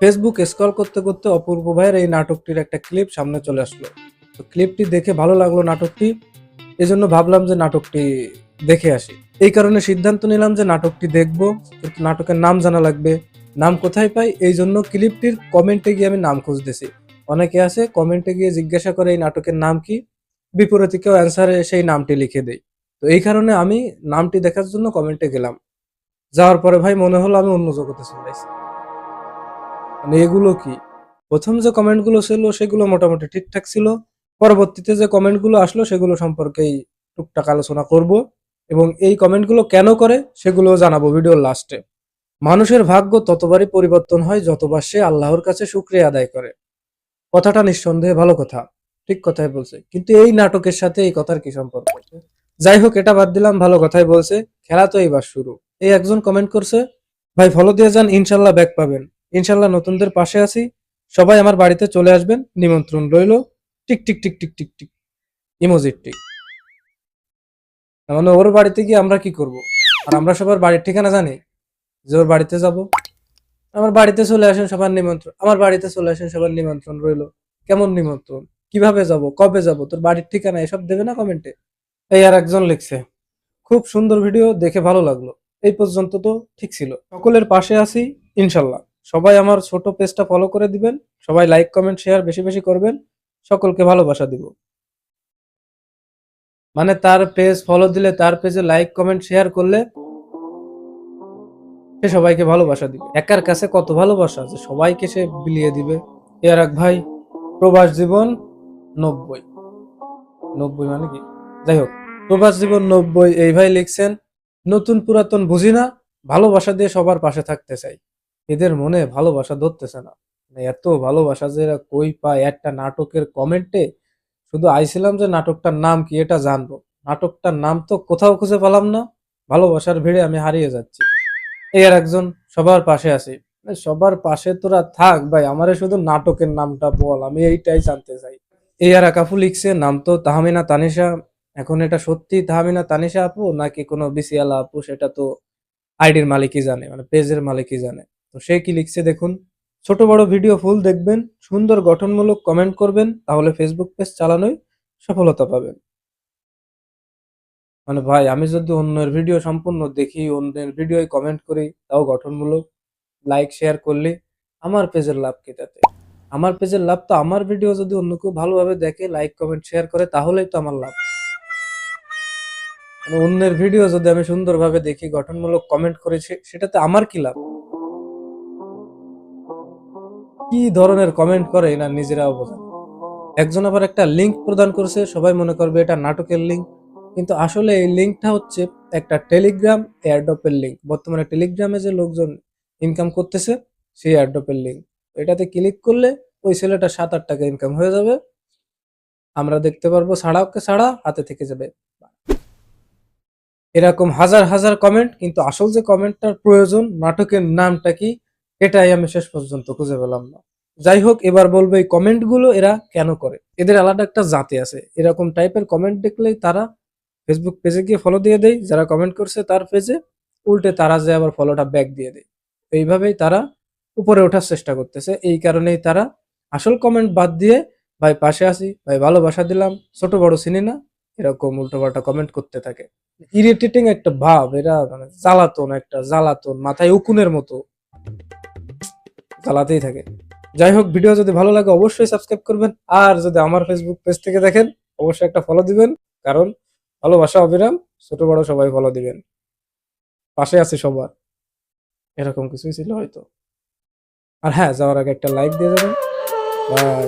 Facebook scroll করতে করতে অপূর্ব ভাইয়ের এই নাটকটির একটা ক্লিপ সামনে চলে আসলো। তো ক্লিপটি দেখে ভালো লাগল নাটকটি, এজন্য ভাবলাম যে নাটকটি দেখে আসি। এই কারণে সিদ্ধান্ত নিলাম যে নাটকটি দেখব, কিন্তু নাটকের নাম জানা লাগবে। নাম কোথায় পাই? এই জন্য ক্লিপটির কমেন্টে গিয়ে আমি নাম খুঁজতেছি। অনেকে আছে কমেন্টে গিয়ে জিজ্ঞাসা করে এই নাটকের নাম কি? বিপরীতে কেউ অ্যান্সারে সেই নামটি লিখে দেয়। তো এই কারণে আমি নামটি দেখার জন্য কমেন্টে গেলাম। যাওয়ার পরে ভাই মনে হলো আমি অন্য জগতে চলে মানে এগুলো কি? প্রথম যে কমেন্টগুলো ছিল সেগুলো মোটামুটি ঠিকঠাক ছিল। পরবর্তীতে যে কমেন্টগুলো আসলো সেগুলো সম্পর্কেই টুকটাক আলোচনা করব এবং এই কমেন্টগুলো কেন করে সেগুলো জানাব ভিডিওর লাস্টে মানুষের ভাগ্য ততবারই পরিবর্তন হয় যতবার সে আল্লাহর কাছে শুক্রিয়া আদায় করে। কথাটা নিঃসন্দেহে ভালো কথা, ঠিক কথাই বলছে। কিন্তু এই নাটকের সাথে এই কথার কি সম্পর্ক? যাই হোক, এটা বাদ দিলাম, ভালো কথাই বলছে। খেলা তো এইবার শুরু। এই একজন কমেন্ট করছে, ভাই ফলো দিয়ে যান, ইনশাল্লাহ ব্যাক পাবেন। ইনশাল্লাহ নতুনদের পাশে আছি। সবাই আমার বাড়িতে চলে আসবেন। নিমন্ত্রণ রইল। Tick tick tick tick tick tick, ইমোজির tick. মানে ওর বাড়িতে গিয়ে আমরা কি করব? আর আমরা সবার বাড়ির ঠিকানা জানি? যে ওর বাড়িতে যাব। আমার বাড়িতে চলে আসেন সবার নিমন্ত্রণ। আমার বাড়িতে চলে আসেন সবার নিমন্ত্রণ রইল। কেমন নিমন্ত্রণ? কীভাবে যাব? কবে যাব? তোর বাড়ির ঠিকানা এসব দেবে না কমেন্টে? এই আর একজন লিখছে, খুব সুন্দর ভিডিও, দেখে ভালো লাগল। এই পর্যন্ত তো ঠিক ছিল। সকলের পাশে আছি, ইনশাল্লাহ। সবাই আমার ছোট পেজটা ফলো করে দিবেন। সবাই লাইক কমেন্ট শেয়ার বেশি বেশি করবেন। সকলকে ভালোবাসা দিব। মানে তার পেজ ফলো দিলে তার পেজে লাইক কমেন্ট শেয়ার করলে সে সবাইকে ভালোবাসা দিবে। একার কাছে কত ভালোবাসা যে সবাইকে সে বিলিয়ে দিবে। এর এক ভাই, প্রবাস জীবন নব্বই। নব্বই মানে কি? যাই হোক, প্রবাস জীবন নব্বই, এই ভাই লিখছেন, নতুন পুরাতন বুঝি না, ভালোবাসা দিয়ে সবার পাশে থাকতে চাই। এদের মনে ভালোবাসা ধরতেছে না। মানে এত ভালোবাসা যে এরা কই পায়, একটা নাটকের কমেন্টে শুধু আইছিলাম যে নাটকটার নাম কি এটা জানব। নাটকটার নাম তো কোথাও খুঁজে পেলাম না, ভালোবাসার ভিড়ে আমি হারিয়ে যাচ্ছি। এই আর একজন সবার পাশে আছি। মানে সবার পাশে তোরা থাক ভাই, আমারে শুধু নাটকের নামটা বল, আমি এইটাই জানতে চাই। এই আর কাফু লিখছে, নাম তো তাহমিনা তানিশা। এখন এটা সত্যি তাহমিনা তানিশা আপু নাকি কোনো বিসিয়ালা আপু? সেটা তো আইডির মালিকই জানে মানে পেজের মালিকই জানে। তো সে কি লিখছে দেখুন। ছোট বড় ভিডিও ফুল দেখবেন, সুন্দর গঠনমূলক কমেন্ট করবেন, তাহলে ফেসবুক পেজ চালানোই সফলতা পাবেন। মানে ভাই, আমি যদি অন্যের ভিডিও সম্পূর্ণ দেখি, অন্যের ভিডিও কমেন্ট করি, তাও গঠনমূলক লাইক শেয়ার করলে আমার পেজের লাভ কি তাতে? আমার পেজের লাভ তো আমার ভিডিও যদি অন্য কেউ ভালোভাবে দেখে লাইক কমেন্ট শেয়ার করে, তাহলেই তো আমার লাভ। মানে অন্যের ভিডিও যদি আমি সুন্দরভাবে দেখি, গঠনমূলক কমেন্ট করেছি, সেটাতে আমার কি লাভ? কি ধরনের কমেন্ট করে না নিজেরাও বোঝেন একজন আবার একটা লিংক প্রদান করছে, সবাই মনে করবে এটা নাটকের লিঙ্ক কিন্তু আসলে এই লিংকটা হচ্ছে একটা টেলিগ্রাম এয়ারড্রপের লিঙ্ক বর্তমানে টেলিগ্রামে যে লোকজন ইনকাম করতেছে, সেই এয়ারড্রপের লিঙ্ক এটাতে ক্লিক করলে ওই ছেলেটা সাত আট টাকা ইনকাম হয়ে যাবে। আমরা দেখতে পারব ছাড়া ওকে ছাড়া হাতে থেকে যাবে। এরকম হাজার হাজার কমেন্ট কিন্তু আসল যে কমেন্টটার প্রয়োজন, নাটকের নামটা কি এটাই আমি শেষ পর্যন্ত খুঁজে পেলাম না। যাই হোক, এবার বলব এই কমেন্টগুলো এরা কেন করে? এদের আলাদা একটা জাতি আছে। এরকম টাইপের কমেন্ট দেখলেই তারা ফেসবুক পেজে গিয়ে ফলো দিয়ে দেয়। যারা কমেন্ট করছে তার পেজে উল্টে তারা যে আবার ফলোটা ব্যাক দিয়ে দেয়। এইভাবেই তারা উপরে ওঠার চেষ্টা করতেছে। এই কারণেই তারা আসল কমেন্ট বাদ দিয়ে, ভাই, পাশে আসি ভাই, ভালোবাসা দিলাম, ছোট বড় চিনি না। এরকম উল্টোপাল্টা কমেন্ট করতে থাকে। ইরিটেটিং একটা ভাব, এরা মানে জ্বালাতন একটা, জ্বালাতন, মাথায় উকুনের মতো। জ্বালাতেই থাকে। যাই হোক ভিডিও যদি ভালো লাগে, অবশ্যই সাবস্ক্রাইব করবেন। আর যদি আমার ফেসবুক পেজ থেকে দেখেন, অবশ্যই একটা ফলো দিবেন। কারণ ভালোবাসা অবিরাম, ছোট বড় সবাই ফলো দিবেন। পাশে আছে সবার। এরকম কিছুই ছিল হয়তো। আর হ্যাঁ যাওয়ার আগে একটা লাইক দিয়ে যাবেন। বাই